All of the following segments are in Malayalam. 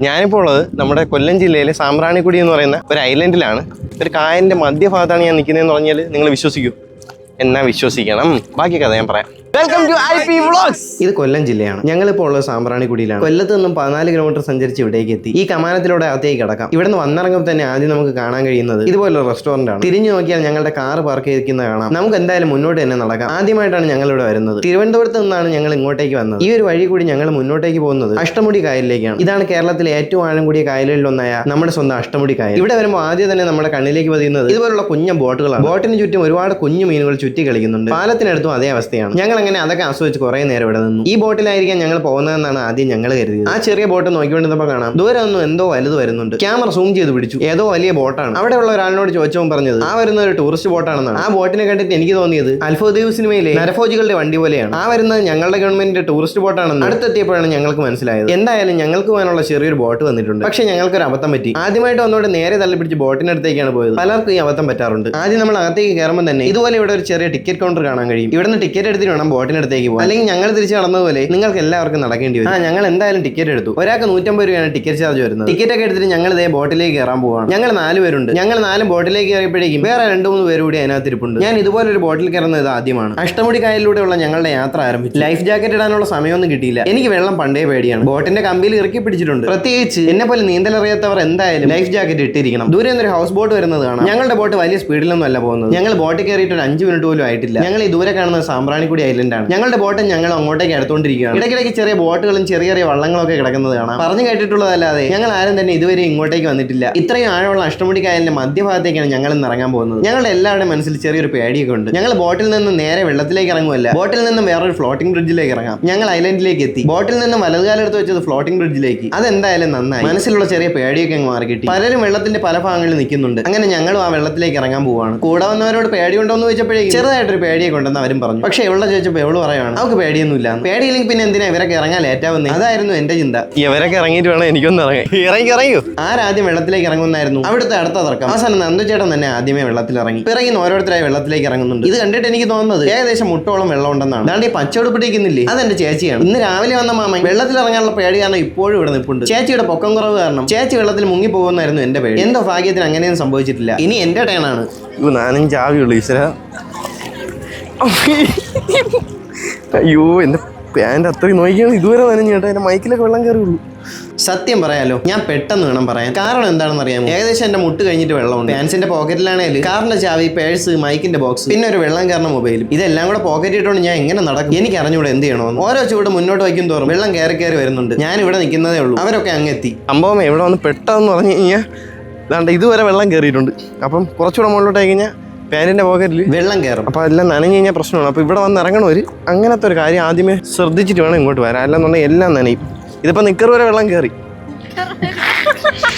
ഞാനിപ്പോൾ ഉള്ളത് നമ്മുടെ കൊല്ലം ജില്ലയിലെ സാമ്പ്രാണിക്കുടി എന്ന് പറയുന്ന ഒരു ഐലൻഡിലാണ്. ഒരു കായലിന്റെ മധ്യഭാഗത്താണ് ഞാൻ നിൽക്കുന്നതെന്ന് പറഞ്ഞാൽ നിങ്ങൾ വിശ്വസിക്കൂ. എന്നാ വിശ്വസിക്കണം. ബാക്കി കഥ ഞാൻ പറയാം. Welcome to I P vlogs ഇത് കൊല്ലം ജില്ലയാണ്. ഞങ്ങളിപ്പോൾ ഉള്ള സാമ്പ്രാണിക്കുടിയിലാണ് കൊല്ലത്ത് നിന്നും പതിനാല് കിലോമീറ്റർ സഞ്ചരിച്ച് ഇവിടേക്ക് എത്തി. ഈ കമാനത്തിലൂടെ അകത്തേക്ക് കിടക്കാം. ഇവിടെ നിന്ന് വന്നിറങ്ങുമ്പോൾ തന്നെ ആദ്യം നമുക്ക് കാണാൻ കഴിയുന്നത് ഇതുപോലുള്ള റെസ്റ്റോറന്റ് ആണ്. തിരിഞ്ഞു നോക്കിയാൽ ഞങ്ങളുടെ കാർ പാർക്ക് ചെയ്തിരിക്കുന്നത് കാണാം. നമുക്ക് എന്തായാലും മുന്നോട്ട് തന്നെ നടക്കാം. ആദ്യമായിട്ടാണ് ഞങ്ങൾ ഇവിടെ വരുന്നത്. തിരുവനന്തപുരത്ത് നിന്നാണ് ഞങ്ങൾ ഇങ്ങോട്ടേക്ക് വന്നത്. ഈ ഒരു വഴി കൂടി ഞങ്ങൾ മുന്നോട്ടേക്ക് പോകുന്നത് അഷ്ടമുടി കായലിലേക്കാണ്. ഇതാണ് കേരളത്തിലെ ഏറ്റവും ആഴം കൂടിയ കായലുകളിൽ ഒന്നായ നമ്മുടെ സ്വന്തം അഷ്ടമുടി കായൽ. ഇവിടെ വരുമ്പോൾ ആദ്യം തന്നെ നമ്മുടെ കണ്ണിലേക്ക് പതിയുന്നത് ഇതുപോലുള്ള കുഞ്ഞ ബോട്ടുകളാണ്. ബോട്ടിന് ചുറ്റും ഒരുപാട് കുഞ്ഞു മീനുകൾ ചുറ്റി കളിക്കുന്നുണ്ട്. പാലത്തിനടുത്തും അതേ അവസ്ഥയാണ്. ഞങ്ങൾ അങ്ങനെ അതൊക്കെ ആസ്വദിച്ച് കുറെ നേരം ഇവിടെ നിന്നു. ഈ ബോട്ടിലായിരിക്കാം ഞങ്ങൾ പോകുന്നതെന്നാണ് ആദ്യം ഞങ്ങൾ കരുതിയത്. ആ ചെറിയ ബോട്ട് നോക്കിക്കൊണ്ടിരുന്നപ്പോൾ കാണാം. ദൂരെ ഒന്നും എന്തോ വലുത് വരുന്നുണ്ട്. ക്യാമറ സൂം ചെയ്ത് പിടിച്ചു. ഏതോ വലിയ ബോട്ടാണ്. അവിടെയുള്ള ഒരാളിനോട് ചോദിച്ചപ്പോൾ പറഞ്ഞത് ആ വരുന്ന ഒരു ടൂറിസ്റ്റ് ബോട്ടാണെന്നാണ്. ആ ബോട്ടിനെ കണ്ടിട്ട് എനിക്ക് തോന്നിയത് അൽഫോദീവ് സിനിമയിലെ നരഫോജികളുടെ വണ്ടി പോലെയാണ്. ആ വരുന്നത് ഞങ്ങളുടെ ഗവൺമെന്റിന്റെ ടൂറിസ്റ്റ് ബോട്ടാണെന്ന് അടുത്തെത്തിയപ്പോഴാണ് ഞങ്ങൾക്ക് മനസ്സിലായത്. എന്തായാലും ഞങ്ങൾക്ക് പോകാനുള്ള ചെറിയൊരു ബോട്ട് വന്നിട്ടുണ്ട്. പക്ഷേ ഞങ്ങൾക്ക് ഒരു അബദ്ധം പറ്റി. ആദ്യമായിട്ട് വന്നോട് നേരെ തള്ളിപ്പിടിച്ച് ബോട്ടിനടുത്തേക്കാണ് പോയത്. പലർക്കും ഈ അബദ്ധം പറ്റാറുണ്ട്. ആദ്യം നമ്മൾ അകത്തേക്ക് കയറുമ്പോൾ തന്നെ ഇതുപോലെ ഇവിടെ ഒരു ചെറിയ ടിക്കറ്റ് കൗണ്ടർ കാണാൻ കഴിയും. ഇവിടുന്ന് ടിക്കറ്റ് എടുത്തിട്ട് വേണം ബോട്ടിനടുത്തേക്ക് പോകാം അല്ലെങ്കിൽ ഞങ്ങൾ തിരിച്ച് നടന്നതുപോലെ നിങ്ങൾക്ക് എല്ലാവർക്കും നടക്കേണ്ടി വരും. ആ ഞങ്ങൾ എന്തായാലും ടിക്കറ്റ് എടുത്തു. ഒരാൾക്ക് നൂറ്റമ്പത് രൂപയാണ് ടിക്കറ്റ് ചാർജ് വരുന്നത്. ടിക്കറ്റ് ഒക്കെ എടുത്തിട്ട് ഞങ്ങൾ ഇതേ ബോട്ടിലേക്ക് കയറാൻ പോവാണ്. ഞങ്ങൾ നാല് പേരുണ്ട്. ഞങ്ങൾ നാല് ബോട്ടിലേക്ക് കയറിയപ്പോഴേക്കും വേറെ രണ്ട് മൂന്ന് പേര് കൂടി അതിനകത്ത് ഇരിപ്പുണ്ട് ഞാൻ ഇതുപോലെ ഒരു ബോട്ടിൽ കയറുന്നത് ഇത് ആദ്യമാണ്. അഷ്ടമുടി കായലിലൂടെയുള്ള ഞങ്ങളുടെ യാത്ര ആരംഭിച്ചു. ലൈഫ് ജാക്കറ്റ് ഇടാനുള്ള സമയമൊന്നും കിട്ടിയില്ല. എനിക്ക് വെള്ളം പണ്ടേ പേടിയാണ്. ബോട്ടിന്റെ കമ്പിയിൽ ഇറക്കി പിടിച്ചിട്ടുണ്ട്. പ്രത്യേകിച്ച് എന്നെ പോലെ നീന്തൽ അറിയാത്തവർ എന്തായാലും ലൈഫ് ജാക്കറ്റ് ഇട്ടിരിക്കണം. ദൂരെ ഒരു ഹൗസ് ബോട്ട് വരുന്നത് കാണാം. ഞങ്ങളുടെ ബോട്ട് വലിയ സ്പീഡിലൊന്നും അല്ല പോകുന്നത്. ഞങ്ങൾ ബോട്ടിൽ കയറിയിട്ട് ഒരു അഞ്ച് മിനിറ്റ് പോലും ആയിട്ടില്ല. ഞങ്ങൾ ഈ ദൂരെ കാണുന്ന സാമ്പ്രാണിക്കുടി ഐലൻഡാണ് ഞങ്ങളുടെ ബോട്ട് ഞങ്ങൾ അങ്ങോട്ടേക്ക് എടുത്തുകൊണ്ടിരിക്കുകയാണ്. ഇടയ്ക്കിടയ്ക്ക് ചെറിയ ബോട്ടുകളും ചെറിയ ചെറിയ വള്ളങ്ങളൊക്കെ കിടക്കുന്നത് കാണാം. പറഞ്ഞു കേട്ടിട്ടുള്ളതല്ലാതെ ഞങ്ങൾ ആരും തന്നെ ഇതുവരെ ഇങ്ങോട്ടേക്ക് വന്നിട്ടില്ല. ഇത്രയും ആഴമുള്ള അഷ്ടമുടി കായലിന്റെ മധ്യഭാഗത്തേക്കാണ് ഞങ്ങൾ ഇന്ന് ഇറങ്ങാൻ പോകുന്നത്. ഞങ്ങളുടെ എല്ലാവരുടെയും മനസ്സിൽ ചെറിയൊരു പേടിയൊക്കെ ഉണ്ട്. ഞങ്ങൾ ബോട്ടിൽ നിന്ന് നേരെ വെള്ളത്തിലേക്ക് ഇറങ്ങുമല്ല ബോട്ടിൽ നിന്നും വേറൊരു ഫ്ലോട്ടിംഗ് ബ്രിഡ്ജിലേക്ക് ഇറങ്ങാം. ഞങ്ങൾ ഐലൻഡിലേക്ക് എത്തി. ബോട്ടിൽ നിന്നും വലതുകാലെടുത്ത് വെച്ചത് ഫ്ലോട്ടിംഗ് ബ്രിഡ്ജിലേക്ക് അതെന്തായാലും നന്നായി. മനസ്സിലുള്ള ചെറിയ പേടിയൊക്കെ അങ്ങ് മാറി കിട്ടി പലരും വെള്ളത്തിന്റെ പല ഭാഗങ്ങളിൽ നിൽക്കുന്നുണ്ട്. അങ്ങനെ ഞങ്ങളും ആ വെള്ളത്തിലേക്ക് ഇറങ്ങാൻ പോവാണ് കൂടെ വന്നവരോട് പേടിയുണ്ടോ എന്ന് ചോദിച്ചപ്പോഴേ ചെറുതായിട്ടൊരു പേടിയൊക്കെ ഉണ്ടെന്ന് അവരും പറഞ്ഞു. പക്ഷേ എവിടെ ചോദിച്ചപ്പോൾ എവൾ പറയാണ് അവർക്ക് പേടിയൊന്നുമില്ല. പേടിയില്ലെങ്കിൽ പിന്നെ എന്തിനാ ഇവരൊക്കെ ഇറങ്ങാൻ ലേറ്റാവുന്നത് അതായിരുന്നു എന്റെ ചിന്ത. ഇവരൊക്കെ ഇറങ്ങിയിട്ട് വേണം എനിക്കൊന്ന് ഇറങ്ങി ഇറങ്ങി ഇറങ്ങിയോ? ആരാദ്യം വെള്ളത്തിലേക്ക് ഇറങ്ങുന്നായിരുന്നു? അവിടുത്തെ അടുത്ത തർക്കം. അവസാനം നന്ദുചേട്ടൻ തന്നെ ആദ്യമേ വെള്ളത്തിൽ ഇറങ്ങി ഇറങ്ങി ഓരോരുത്തരായി വെള്ളത്തിലേക്ക് ഇറങ്ങുന്നുണ്ട്. ഇത് കണ്ടിട്ട് എനിക്ക് തോന്നുന്നത് ഏകദേശം മുട്ടോളം വെള്ളം ഉണ്ടെന്നാണ്. അതാണ്ട് ഈ അതെന്റെ ചേച്ചിയാണ്. ഇന്ന് രാവിലെ വന്ന മാമൻ വെള്ളത്തിൽ ഇറങ്ങാനുള്ള പേടി കാരണം ഇപ്പോഴും ഇവിടെ നിൽപ്പുണ്ട്. ചേച്ചിയുടെ പൊക്കം കുറവ് കാരണം ചേച്ചി വെള്ളത്തിൽ മുങ്ങി പോകുന്നായിരുന്നു എന്റെ പേടി. എന്തോ ഭാഗ്യത്തിന് അങ്ങനെയൊന്നും സംഭവിച്ചിട്ടില്ല. ഇനി എന്റെ ടേണാണ് നാനും ചാവിയുള്ളൂ ഈശ്വര. അയ്യോ എന്റെ പാന്റ് അത്രയും നോക്കിയാണ് ഇതുവരെ നനഞ്ഞു കേട്ടോ. എന്റെ മൈക്കിലൊക്കെ വെള്ളം കയറിയുള്ളൂ. സത്യം പറയാലോ ഞാൻ പെട്ടെന്ന് വേണം പറയാൻ. കാരണം എന്താണെന്ന് അറിയാമോ? ഏകദേശം എന്റെ മുട്ട് കഴിഞ്ഞിട്ട് വെള്ളമുണ്ട്. ഫാൻസിന്റെ പോക്കറ്റിലാണേലും കാറിന്റെ ചാവി പേഴ്സ് മൈക്കിന്റെ ബോക്സ് പിന്നെ ഒരു വെള്ളം കയറുന്ന മൊബൈലും ഇതെല്ലാം കൂടെ പോക്കറ്റ് ഇട്ടുകൊണ്ട് ഞാൻ എങ്ങനെ നടക്കും? എനിക്ക് അറിഞ്ഞൂടെ എന്ത് ചെയ്യണമെന്ന്? ഓരോ ചൂട് മുന്നോട്ട് വയ്ക്കും തോറും വെള്ളം കയറി കയറി വരുന്നുണ്ട്. ഞാൻ ഇവിടെ നിൽക്കുന്നതേ ഉള്ളൂ. അവരൊക്കെ അങ്ങ് എത്തി സംഭവം എവിടെ വന്ന് പെട്ടെന്ന് പറഞ്ഞു കഴിഞ്ഞാൽ ഇതുവരെ വെള്ളം കയറിയിട്ടുണ്ട്. അപ്പം കുറച്ചുകൂടെ മുകളിലോട്ട് കഴിഞ്ഞാൽ പാന്റിന്റെ പോക്കറ്റിൽ വെള്ളം കയറും അപ്പോൾ എല്ലാം നനഞ്ഞു കഴിഞ്ഞാൽ പ്രശ്നമാണ്. അപ്പോൾ ഇവിടെ വന്ന് ഇറങ്ങണവർ അങ്ങനത്തെ ഒരു കാര്യം ആദ്യമേ ശ്രദ്ധിച്ചിട്ട് വേണം ഇങ്ങോട്ട് വരാൻ. അല്ലെന്നുണ്ടെങ്കിൽ എല്ലാം നനയും. ഇതിപ്പോൾ നിക്കർ വരെ വെള്ളം കയറി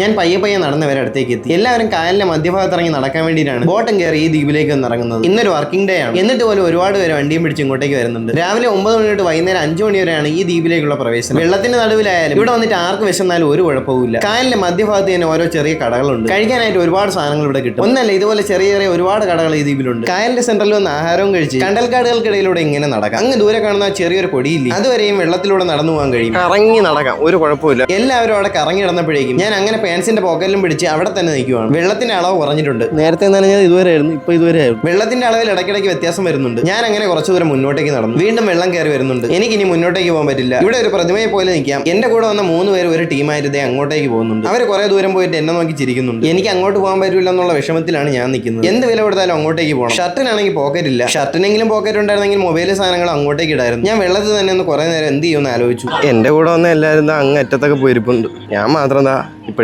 ഞാൻ പയ്യെ പയ്യെ നടന്നവരെ അടുത്തേക്ക് എത്തി. എല്ലാവരും കായലിന്റെ മധ്യഭാഗത്ത് ഇറങ്ങി നടക്കാൻ വേണ്ടിയിട്ടാണ് ബോട്ടം കയറി ഈ ദ്വീപിലേക്ക് ഒന്ന് ഇറങ്ങുന്നത്. ഇന്നൊരു വർക്കിംഗ് ഡേ ആണ്. എന്നിട്ട് പോലും ഒരുപാട് പേര് വണ്ടിയും പിടിച്ച് ഇങ്ങോട്ടേക്ക് വരുന്നുണ്ട്. രാവിലെ ഒമ്പത് മണി തൊട്ട് വൈകുന്നേരം അഞ്ചു മണി വരെയാണ് ഈ ദ്വീപിലേക്കുള്ള പ്രവേശനം. വെള്ളത്തിന്റെ നടുവിലായാലും ഇവിടെ വന്നിട്ട് ആർക്ക് വിശന്നാലും ഒരു കുഴപ്പമില്ല കായലിന്റെ മധ്യഭാഗത്ത് തന്നെ ഓരോ ചെറിയ കടകളുണ്ട്. കഴിക്കാനായിട്ട് ഒരുപാട് സാധനങ്ങൾ ഇവിടെ കിട്ടും. ഒന്നല്ല ഇതുപോലെ ചെറിയ ചെറിയ ഒരുപാട് കടകൾ ഈ ദ്വീപിലുണ്ട്. കായലിന്റെ സെന്ററിൽ വന്ന് ആഹാരവും കഴിച്ച് കണ്ടൽക്കാടുകൾക്കിടയിലൂടെ ഇങ്ങനെ നടക്കാം. അങ്ങ് ദൂരെ കാണുന്ന ചെറിയൊരു കൊടിയില്ല അതുവരെയും വെള്ളത്തിലൂടെ നടന്നു പോകാൻ കഴിയും. കറങ്ങി നടക്കാം. ഒരു കുഴപ്പമില്ല എല്ലാവരും അവിടെ കറങ്ങി നടന്നപ്പോഴേക്കും ഞാൻ അങ്ങനെ പാൻസിന്റെ പോക്കറ്റിലും പിടിച്ച് അവിടെ തന്നെ നിൽക്കുവാണ്. വെള്ളത്തിന്റെ അളവ് കുറഞ്ഞിട്ടുണ്ട്. നേരത്തെ നനഞ്ഞത് ഇതുവരെ ആയിരുന്നു ഇപ്പൊ ഇതുവരെ ആയിരുന്നു. വെള്ളത്തിന്റെ അളവിൽ ഇടയ്ക്കിടയ്ക്ക് വ്യത്യാസം വരുന്നുണ്ട്. ഞാൻ അങ്ങനെ കുറച്ചു ദൂരം മുന്നോട്ടേക്ക് നടന്നു. വീണ്ടും വെള്ളം കയറി വരുന്നുണ്ട്. എനിക്ക് ഇനി മുന്നോട്ടേക്ക് പോകാൻ പറ്റില്ല. ഇവിടെ ഒരു പ്രതിമയെ പോലെ നിൽക്കാം. എന്റെ കൂടെ വന്ന മൂന്ന് പേര് ഒരു ടീമായിരുന്നേ അങ്ങോട്ടേക്ക് പോകുന്നുണ്ട്. അവർ കുറെ ദൂരം പോയിട്ട് എന്നെ നോക്കി ചിരിക്കുന്നുണ്ട്. എനിക്ക് അങ്ങോട്ട് പോകാൻ പറ്റില്ല എന്നുള്ള വിഷമത്തിലാണ് ഞാൻ നിൽക്കുന്നത്. എന്ത് വില കൊടുത്താലും അങ്ങോട്ടേക്ക് പോകണം. ഷർട്ടിനാണെങ്കിൽ പോക്കറ്റ് ഇല്ല. ഷർട്ടിനെങ്കിലും പോക്കറ്റ് ഉണ്ടായിരുന്നെങ്കിൽ മൊബൈൽ സാധനങ്ങൾ അങ്ങോട്ടേക്ക് ഇടായിരുന്നു. ഞാൻ വെള്ളത്തിൽ തന്നെ ഒന്ന് കുറെ നേരം എന്ത് ചെയ്യുമെന്ന് ആലോചിച്ചു. എന്റെ കൂടെ വന്ന എല്ലാവരും അങ്ങ് അറ്റത്തൊക്കെ പോയിരിപ്പുണ്ട്. ഞാൻ മാത്രം എന്താ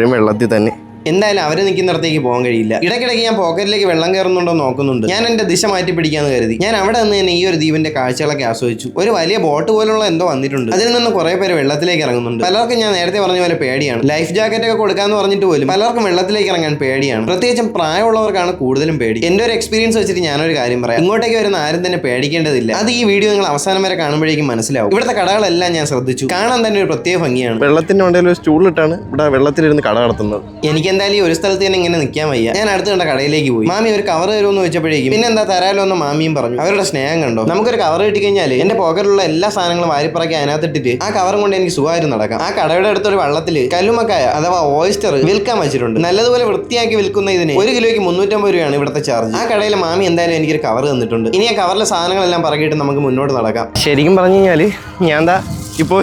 ഇപ്പോഴും വെള്ളത്തിൽ തന്നെ. എന്തായാലും അവർ നിൽക്കുന്നിടത്തേക്ക് പോകാൻ കഴിയില്ല. ഇടയ്ക്കിടയ്ക്ക് ഞാൻ പോക്കറ്റിലേക്ക് വെള്ളം കയറുന്നുണ്ടോ നോക്കുന്നുണ്ട്. ഞാൻ എന്റെ ദിശ മാറ്റി പിടിക്കാന്ന് കരുതി. ഞാൻ അവിടെ നിന്ന് തന്നെ ഈ ഒരു ദ്വീപിന്റെ കാഴ്ചകളൊക്കെ ആസ്വദിച്ചു. ഒരു വലിയ ബോട്ട് പോലുള്ള എന്തോ വന്നിട്ടുണ്ട്. അതിൽ നിന്ന് കുറെ പേര് വെള്ളത്തിലേക്ക് ഇറങ്ങുന്നുണ്ട്. പലർക്കും ഞാൻ നേരത്തെ പറഞ്ഞ പോലെ പേടിയാണ്. ലൈഫ് ജാക്കറ്റ് ഒക്കെ കൊടുക്കാന്ന് പറഞ്ഞിട്ട് പോലും പലർക്കും വെള്ളത്തിലേക്ക് ഇറങ്ങാൻ പേടിയാണ്. പ്രത്യേകിച്ചും പ്രായമുള്ളവർക്കാണ് കൂടുതലും പേടി. എന്റെ ഒരു എക്സ്പീരിയൻസ് വെച്ചിട്ട് ഞാനൊരു കാര്യം പറയാം. ഇങ്ങോട്ടേക്ക് വരുന്ന ആരും തന്നെ പേടിക്കേണ്ടതില്ല. അത് ഈ വീഡിയോ നിങ്ങൾ അവസാനം വരെ കാണുമ്പോഴേക്കും മനസ്സിലാവും. ഇവിടുത്തെ കടകളെല്ലാം ഞാൻ ശ്രദ്ധിച്ചു. കാണാൻ തന്നെ ഒരു പ്രത്യേക ഭംഗിയാണ്. വെള്ളത്തിന്റെ ഉണ്ടെങ്കിൽ ഒരു സ്റ്റൂളിട്ടാണ് ഇവിടെ വെള്ളത്തിലിരുന്ന് കട നടത്തുന്നത്. എനിക്ക് എന്തായാലും ഈ ഒരു സ്ഥലത്ത് തന്നെ ഇങ്ങനെ നിൽക്കാൻ വയ്യ. ഞാൻ അടുത്ത് കണ്ട കടയിലേക്ക് പോയി. മാമി ഒരു കവർ തരുമെന്ന് വെച്ചപ്പോഴേക്കും പിന്നെ എന്താ തരാലോ എന്ന് മാമിയും പറഞ്ഞു. അവരുടെ സ്നേഹം കണ്ടോ? നമുക്കൊരു കവർ കിട്ടി കിട്ടിക്കഴിഞ്ഞാൽ എന്റെ പോക്കറ്റിലുള്ള എല്ലാ സാധനങ്ങളും വാരിപ്പറക്കി അതിനകത്തിട്ടിട്ട് ആ കവറും കൊണ്ട് എനിക്ക് സുഖമായിട്ട് നടക്കാം. ആ കടയുടെ അടുത്തൊരു വള്ളത്തിൽ കല്ലുമക്കായ അഥവാ ഓയിസ്റ്റർ വിൽക്കാൻ വെച്ചിട്ടുണ്ട്. നല്ലതുപോലെ വൃത്തിയാക്കി വിൽക്കുന്ന ഇതിന് ഒരു കിലോയ്ക്ക് മുന്നൂറ്റമ്പത് രൂപയാണ് ഇവിടുത്തെ ചാർജ് ആ കടയിലെ മാമി എന്തായാലും എനിക്കൊരു കവർ തന്നിട്ടുണ്ട്. ഇനി ആ കവറിലെ സാധനങ്ങളെല്ലാം പറക്കിയിട്ട് നമുക്ക് മുന്നോട്ട് നടക്കാം. ശരിക്കും പറഞ്ഞു കഴിഞ്ഞാൽ ഞാൻ എന്താ ഇപ്പോൾ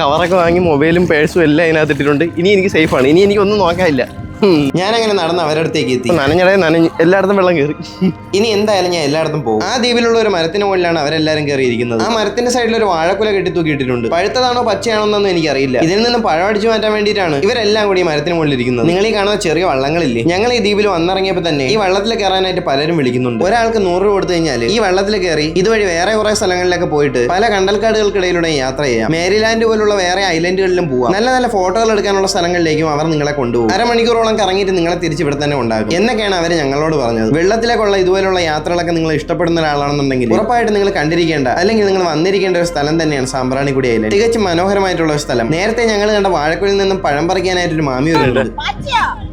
കവറൊക്കെ വാങ്ങി മൊബൈലും പേഴ്സും എല്ലാം അതിനകത്ത് ഇട്ടിട്ടുണ്ട് ഇനി എനിക്ക് സേഫാണ് ഇനി എനിക്കൊന്നും നോക്കാനില്ല. ഞാൻ അങ്ങനെ നടന്ന് അവരുടെ അടുത്തേക്ക് എത്തി. നനഞ്ഞടേ നനഞ്ഞ്. എല്ലായിടത്തും വെള്ളം കയറി ഇനി എന്തായാലും ഞാൻ എല്ലായിടത്തും പോകും. ആ ദ്വീപിലുള്ള ഒരു മരത്തിന് മുകളിലാണ് അവരെല്ലാരും കയറിയിരിക്കുന്നത്. ആ മരത്തിന്റെ സൈഡിൽ ഒരു വാഴക്കുല കെട്ടി തൂക്കിയിട്ടിട്ടുണ്ട്. പഴുത്തതാണോ പച്ചയാണോ എന്നൊന്നും എനിക്കറിയില്ല. ഇതിൽ നിന്ന് പഴം അടിച്ചു മാറ്റാൻ വേണ്ടിയിട്ടാണ് ഇവരെല്ലാം കൂടി ഈ മരത്തിന് മുകളിൽ ഇരിക്കുന്നത് നിങ്ങൾ ഈ കാണുന്ന ചെറിയ വള്ളങ്ങളില്ലേ? ഞങ്ങൾ ഈ ദ്വീപിൽ വന്നിറങ്ങിയപ്പോൾ തന്നെ ഈ വള്ളത്തിൽ കയറാനായിട്ട് പലരും വിളിക്കുന്നുണ്ട്. ഒരാൾക്ക് നൂറ് രൂപ കൊടുത്തു കഴിഞ്ഞാൽ ഈ വള്ളത്തിൽ കയറി ഇതുവഴി വേറെ കുറെ സ്ഥലങ്ങളിലൊക്കെ പോയിട്ട് പല കണ്ടൽക്കാടുകൾക്കിടയിലൂടെ യാത്ര ചെയ്യാം. മേരിലാൻഡ് പോലുള്ള വേറെ ഐലൻഡുകളിലും പോവാം. നല്ല നല്ല ഫോട്ടോകൾ എടുക്കാനുള്ള സ്ഥലങ്ങളിലേക്കും അവർ നിങ്ങളെ കൊണ്ടുപോകും. അരമണിക്കൂറോളം കറങ്ങിയിട്ട് നിങ്ങളെ തിരിച്ച് ഇവിടെ തന്നെ ഉണ്ടാകും എന്നൊക്കെയാണ് അവർ ഞങ്ങളോട് പറഞ്ഞത്. വെള്ളത്തിലേക്കുള്ള ഇതുപോലുള്ള യാത്രകളൊക്കെ നിങ്ങൾ ഇഷ്ടപ്പെടുന്ന ഒരാളാണെന്നുണ്ടെങ്കിൽ ഉറപ്പായിട്ട് നിങ്ങൾ കണ്ടിരിക്കേണ്ട അല്ലെങ്കിൽ നിങ്ങൾ വന്നിരിക്കേണ്ട ഒരു സ്ഥലം തന്നെയാണ് സാമ്പ്രാണിക്കുടി ഐലൻഡ്. തികച്ചും മനോഹരമായിട്ടുള്ള ഒരു സ്ഥലം. നേരത്തെ ഞങ്ങൾ കണ്ട വാഴക്കുഴിൽ നിന്നും പഴം പറിക്കാനായിട്ട് ഒരു മാമി വരുന്നുണ്ട്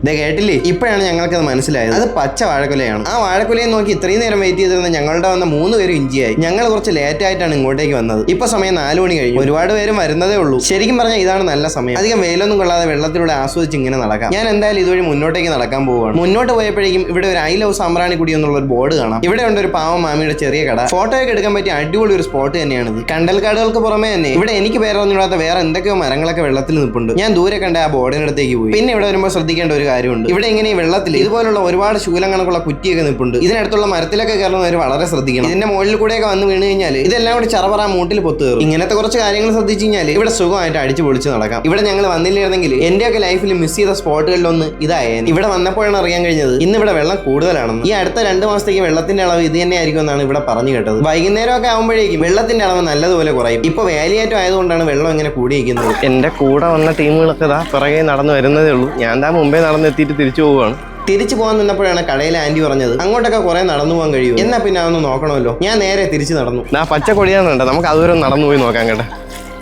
ഇതേ കേട്ടില്ലേ? ഇപ്പോഴാണ് ഞങ്ങൾക്കത് മനസ്സിലായത്. അത് പച്ച വാഴക്കുലയാണ്. ആ വാഴക്കുലയെ നോക്കി ഇത്രയും നേരം വെയിറ്റ് ചെയ്തിരുന്ന ഞങ്ങളുടെ വന്ന മൂന്ന് പേരും ഇഞ്ചിയായി. ഞങ്ങൾ കുറച്ച് ലേറ്റ് ആയിട്ടാണ് ഇങ്ങോട്ടേക്ക് വന്നത്. ഇപ്പൊ സമയം നാലു മണി കഴിഞ്ഞു. ഒരുപാട് പേരും വരുന്നതേ ഉള്ളൂ. ശരിക്കും പറഞ്ഞാൽ ഇതാണ് നല്ല സമയം. അധികം വെയിലൊന്നും കൊള്ളാതെ വെള്ളത്തിലൂടെ ആസ്വദിച്ച് ഇങ്ങനെ നടക്കാം. ഞാൻ എന്തായാലും ഇതുവഴി മുന്നോട്ടേക്ക് നടക്കാൻ പോവുകയാണ്. മുന്നോട്ട് പോയപ്പോഴേക്കും ഇവിടെ ഒരു ഐ ലവ് സാമ്പ്രാണിക്കുടി എന്നുള്ള ഒരു ബോർഡ് കാണാം. ഇവിടെ ഉണ്ട് ഒരു പാവം മാമിയുടെ ചെറിയ കട. ഫോട്ടോ ഒക്കെ എടുക്കാൻ പറ്റിയ അടിപൊളി ഒരു സ്പോട്ട് തന്നെയാണ് ഇത്. കണ്ടൽക്കാടുകൾക്ക് പുറമേ തന്നെ. ഇവിടെ എനിക്ക് പേരൊന്നിടാത്ത വേറെ എന്തൊക്കെയോ മരങ്ങളൊക്കെ വെള്ളത്തിൽ നിൽപ്പുണ്ട്. ഞാൻ ദൂരെ കണ്ട ആ ബോർഡിനടുത്തേക്ക് പോയി. പിന്നെ ഇവിടെ വരുമ്പോൾ ശ്രദ്ധിക്കേണ്ട ഒരു കാര്യമുണ്ട്. ഇവിടെ ഇങ്ങനെ വെള്ളത്തിൽ ഇതുപോലുള്ള ഒരുപാട് ശൂലം കണക്കുള്ള കുറ്റിയൊക്കെ നിൽപ്പുണ്ട്. ഇതിനടുത്തുള്ള മരത്തിലൊക്കെ കയറുന്നവർ വളരെ ശ്രദ്ധിക്കണം. ഇതിന്റെ മുകളിൽ കൂടെയൊക്കെ വന്ന് വീണ് കഴിഞ്ഞാൽ ഇതെല്ലാം കൂടി ചറപറ മൂട്ടിൽ പൊത്തു കയറും. ഇങ്ങനത്തെ കുറച്ച് കാര്യങ്ങൾ ശ്രദ്ധിച്ചു കഴിഞ്ഞാൽ ഇവിടെ സുഖമായിട്ട് അടിച്ചു പൊളിച്ച് നടക്കാം. ഇവിടെ ഞങ്ങൾ വന്നില്ലായിരുന്നെങ്കിൽ എന്റെയൊക്കെ ലൈഫിൽ മിസ് ചെയ്ത സ്പോട്ടുകളിലൊന്ന് ഇതായേനെ ഇവിടെ വന്നപ്പോഴാണ് അറിയാൻ കഴിഞ്ഞത് ഇന്ന് ഇവിടെ വെള്ളം കൂടുതലാണെന്ന്. ഈ അടുത്ത രണ്ട് മാസത്തേക്ക് വെള്ളത്തിന്റെ അളവ് ഇത് തന്നെ ആയിരിക്കും എന്നാണ് ഇവിടെ പറഞ്ഞു കേട്ടത്. വൈകുന്നേരമൊക്കെ ആകുമ്പോഴേക്കും വെള്ളത്തിന്റെ അളവ് നല്ലതുപോലെ കുറയും. ഇപ്പൊ വേലിയേറ്റം ആയതുകൊണ്ടാണ് വെള്ളം ഇങ്ങനെ കൂടിയിരിക്കുന്നത്. എന്റെ കൂടെ വന്ന ടീമുകളൊക്കെ ഇതാ പിറകെ നടന്നു വരുന്നതേ ഉള്ളൂ. ഞാൻ താ മുമ്പേ നടന്നെത്തിയിട്ട് തിരിച്ചു പോവുകയാണ്. തിരിച്ചു പോകാൻ നിന്നപ്പോഴാണ് കടയിലെ ആന്റി പറഞ്ഞത് അങ്ങോട്ടൊക്കെ കുറെ നടന്നു പോകാൻ കഴിയും. എന്നാ പിന്നെ അതൊന്ന് നോക്കണമല്ലോ. ഞാൻ നേരെ തിരിച്ചു നടന്നു. ആ പച്ച കൊടിയാണ് നമുക്ക് അതുവരെ നടന്നു പോയി നോക്കാം കേട്ടെ.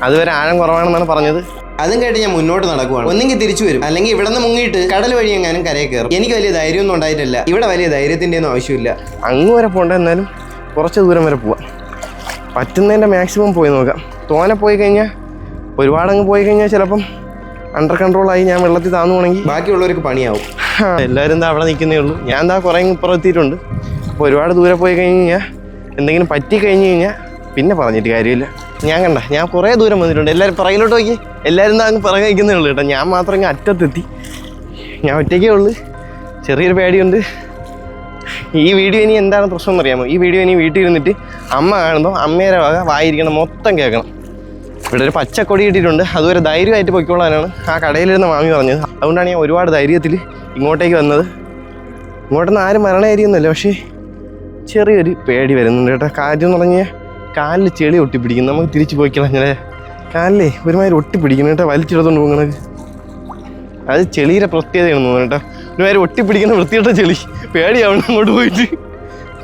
അതുവരെ ആഴം കുറവാണെന്നാണ് പറഞ്ഞത്. അതും കേട്ട് ഞാൻ മുന്നോട്ട് നടക്കുവാണ്. ഒന്നെങ്കിൽ തിരിച്ചു വരും. അല്ലെങ്കിൽ ഇവിടെ നിന്ന് മുങ്ങിയിട്ട് കടൽ വഴി എങ്ങാനും കരയെ കയറും. എനിക്ക് വലിയ ധൈര്യമൊന്നും ഉണ്ടായിട്ടില്ല. ഇവിടെ വലിയ ധൈര്യത്തിന്റെ ഒന്നും ആവശ്യമില്ല. അങ്ങ് വരെ പോകണ്ട എന്നാലും കുറച്ച് ദൂരം വരെ പോവാം. പറ്റുന്നതിന്റെ മാക്സിമം പോയി നോക്കാം. തോനെ പോയി കഴിഞ്ഞാൽ ഒരുപാട് അങ്ങ് പോയി കഴിഞ്ഞാൽ ചിലപ്പം അണ്ടർ കൺട്രോൾ ആയി ഞാൻ വെള്ളത്തിൽ താന്നു പോകണമെങ്കിൽ ബാക്കിയുള്ളവർക്ക് പണിയാവും. എല്ലാവരും എന്താ അവിടെ നിൽക്കുന്നേ ഉള്ളൂ. ഞാൻ എന്താ കുറേ ഇപ്പുറം എത്തിയിട്ടുണ്ട്. അപ്പോൾ ഒരുപാട് ദൂരെ പോയി കഴിഞ്ഞ് കഴിഞ്ഞാൽ എന്തെങ്കിലും പറ്റി കഴിഞ്ഞ് കഴിഞ്ഞാൽ പിന്നെ പറഞ്ഞിട്ട് കാര്യമില്ല. ഞാൻ കണ്ട ഞാൻ കുറേ ദൂരം വന്നിട്ടുണ്ട്. എല്ലാവരും പറയിലോട്ട് നോക്കി. എല്ലാവരും അങ്ങ് പുറകെ നിൽക്കുന്നേ ഉള്ളൂ കേട്ടോ. ഞാൻ മാത്രം അങ്ങ് അറ്റത്തെത്തി. ഞാൻ ഒറ്റയ്ക്കേ ഉള്ളൂ. ചെറിയൊരു പേടിയുണ്ട്. ഈ വീഡിയോ ഇനി എന്താണ് പ്രശ്നം എന്നറിയാമോ? ഈ വീഡിയോ ഇനി വീട്ടിൽ ഇരുന്നിട്ട് അമ്മ കാണുമ്പോൾ അമ്മയുടെ വക വായിരിക്കണം മൊത്തം കേൾക്കണം. ഇവിടെ ഒരു പച്ചക്കൊടി കിട്ടിയിട്ടുണ്ട്. അതുവരെ ധൈര്യമായിട്ട് പൊയ്ക്കൊള്ളാനാണ്. ആ കടയിലിരുന്ന മാമി പറഞ്ഞത്. അതുകൊണ്ടാണ് ഞാൻ ഒരുപാട് ധൈര്യത്തിൽ ഇങ്ങോട്ടേക്ക് വന്നത്. ഇങ്ങോട്ടൊന്നും ആരും മരണമായിരിക്കുന്നില്ല പക്ഷേ ചെറിയൊരു പേടി വരുന്നുണ്ട് കേട്ടോ. കാര്യം എന്ന് പറഞ്ഞാൽ കാലിൽ ചെളി ഒട്ടിപ്പിടിക്കുന്നു. നമുക്ക് തിരിച്ചു പോയിക്കണം ഞാൻ കാലിലേ ഒരുമാതിരി ഒട്ടിപ്പിടിക്കുന്നു കേട്ടോ വലിച്ചെടുത്തോണ്ട് പോകുന്നത്. അത് ചെളിയുടെ പ്രത്യേകതയാണ് തോന്നുന്നു കേട്ടോ. ഒരുമാതിരി ഒട്ടിപ്പിടിക്കുന്ന വൃത്തിയുടെ ചെളി. പേടിയാവണം അങ്ങോട്ട് പോയിട്ട്.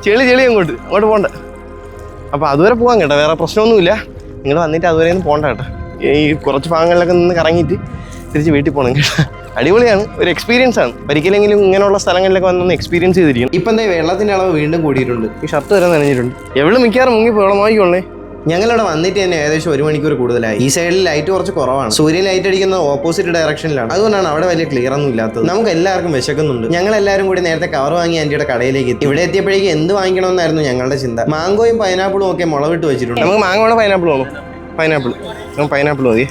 ചെളി ചെളി അങ്ങോട്ട്. അങ്ങോട്ട് പോകണ്ട അപ്പോൾ അതുവരെ പോകാം കേട്ടോ വേറെ പ്രശ്നമൊന്നുമില്ല. നിങ്ങൾ വന്നിട്ട് അതുവരെ ഒന്നും പോകണ്ട കേട്ടോ. ഈ കുറച്ച് ഭാഗങ്ങളിലൊക്കെ നിന്ന് കറങ്ങിയിട്ട് തിരിച്ച് വീട്ടിൽ പോകണം കേട്ടോ. അടിപൊളിയാണ്. ഒരു എക്സ്പീരിയൻസ് ആണ്. ഒരിക്കലെങ്കിലും ഇങ്ങനെയുള്ള സ്ഥലങ്ങളിലൊക്കെ വന്നൊന്ന് എക്സ്പീരിയൻസ് ചെയ്തിരിക്കും ഇപ്പം എന്താ വെള്ളത്തിന്റെ അളവ് വീണ്ടും കൂടിയിട്ടുണ്ട്. ഈ ഷർട്ട് വരെ നനഞ്ഞിട്ടുണ്ട്. എവിടെ മിക്കവാറും മുങ്ങി പോകണമായിക്കൊള്ളേ ഞങ്ങളിവിടെ വന്നിട്ട് തന്നെ ഏകദേശം ഒരു മണിക്കൂർ കൂടുതലായി. ഈ സൈഡിൽ ലൈറ്റ് കുറച്ച് കുറവാണ്. സൂര്യൻ ലൈറ്റ് അടിക്കുന്ന ഓപ്പോസിറ്റ് ഡയറക്ഷനിലാണ് അതുകൊണ്ടാണ് അവിടെ വലിയ ക്ലിയർ ഒന്നും ഇല്ലാത്തത്. നമുക്ക് എല്ലാവർക്കും വിശക്കുന്നുണ്ട്. ഞങ്ങൾ എല്ലാവരും കൂടി നേരത്തെ കവർ വാങ്ങി ആന്റിയുടെ കടയിലേക്ക് എത്തി. ഇവിടെ എത്തിയപ്പോഴേക്കും എന്ത് വാങ്ങിക്കണമെന്നായിരുന്നു ഞങ്ങളുടെ ചിന്ത. മാങ്കോയും പൈനാപ്പിളും ഒക്കെ മുളവിട്ട് വെച്ചിട്ടുണ്ട്. നമുക്ക് മാങ്ങോടെ പൈനാപ്പിൾ വേണം പൈനാപ്പിൾ പൈനാപ്പിൾ മതി.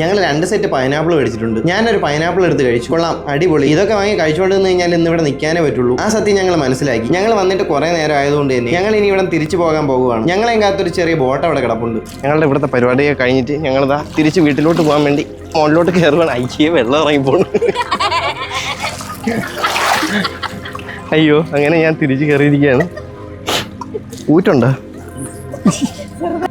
ഞങ്ങൾ രണ്ട് സെറ്റ് പൈനാപ്പിൾ മേടിച്ചിട്ടുണ്ട്. ഞാനൊരു പൈനാപ്പിൾ എടുത്ത് കഴിച്ചു. കൊള്ളാം. അടിപൊളി. ഇതൊക്കെ വാങ്ങി കഴിച്ചുകൊണ്ട് കഴിഞ്ഞാൽ ഇന്ന് ഇവിടെ നിൽക്കാനേ പറ്റുള്ളൂ. ആ സത്യം ഞങ്ങൾ മനസ്സിലാക്കി. ഞങ്ങൾ വന്നിട്ട് കുറേ നേരം ആയതുകൊണ്ട് തന്നെ ഞങ്ങൾ ഇനി ഇവിടെ തിരിച്ചു പോകാൻ പോകുകയാണ് ഞങ്ങളെ കാത്തൊരു ചെറിയ ബോട്ട് അവിടെ കിടപ്പുണ്ട്. ഞങ്ങളുടെ ഇവിടുത്തെ പരിപാടിയൊക്കെ കഴിഞ്ഞിട്ട് ഞങ്ങളിതാ തിരിച്ച് വീട്ടിലോട്ട് പോകാൻ വേണ്ടി മുകളിലോട്ട് കയറുവാണ്. അയ്യേ വെള്ളം ഇറങ്ങി പോണു. അയ്യോ അങ്ങനെ ഞാൻ തിരിച്ച് കയറിയിരിക്കുകയാണ്. ഊറ്റുണ്ടോ?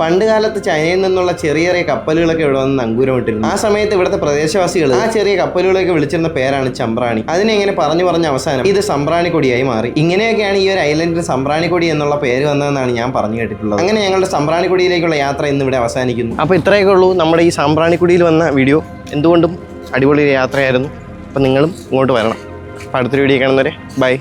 പണ്ട് കാലത്ത് ചൈനയിൽ നിന്നുള്ള ചെറിയ ചെറിയ കപ്പലുകളൊക്കെ ഇവിടെ വന്ന് നങ്കൂരമിട്ടിരുന്നു ആ സമയത്ത് ഇവിടുത്തെ പ്രദേശവാസികൾ ആ ചെറിയ കപ്പലുകളൊക്കെ വിളിച്ചിരുന്ന പേരാണ് ചമ്പ്രാണി. അതിനെ ഇങ്ങനെ പറഞ്ഞു പറഞ്ഞ അവസാനം ഇത് സംബ്രാണി കൊടിയായി മാറി. ഇങ്ങനെയൊക്കെയാണ് ഈ ഒരു ഐലൻഡിന് കൊടി എന്നുള്ള പേര് വന്നതെന്നാണ് ഞാൻ പറഞ്ഞു കേട്ടിട്ടുള്ളത്. അങ്ങനെ ഞങ്ങളുടെ സംബ്രാണി കൊടിയിലേക്കുള്ള യാത്ര ഇന്ന് ഇവിടെ അവസാനിക്കുന്നു. അപ്പോൾ ഇത്രയൊക്കെ ഉള്ളൂ നമ്മുടെ ഈ സംബ്രാണി കുടിയിൽ വന്ന വീഡിയോ. എന്തുകൊണ്ടും അടിപൊളി യാത്രയായിരുന്നു. അപ്പം നിങ്ങളും ഇങ്ങോട്ട് വരണം. അപ്പോൾ അടുത്തൊരു വീഡിയോ കാണുന്നവരെ ബൈ.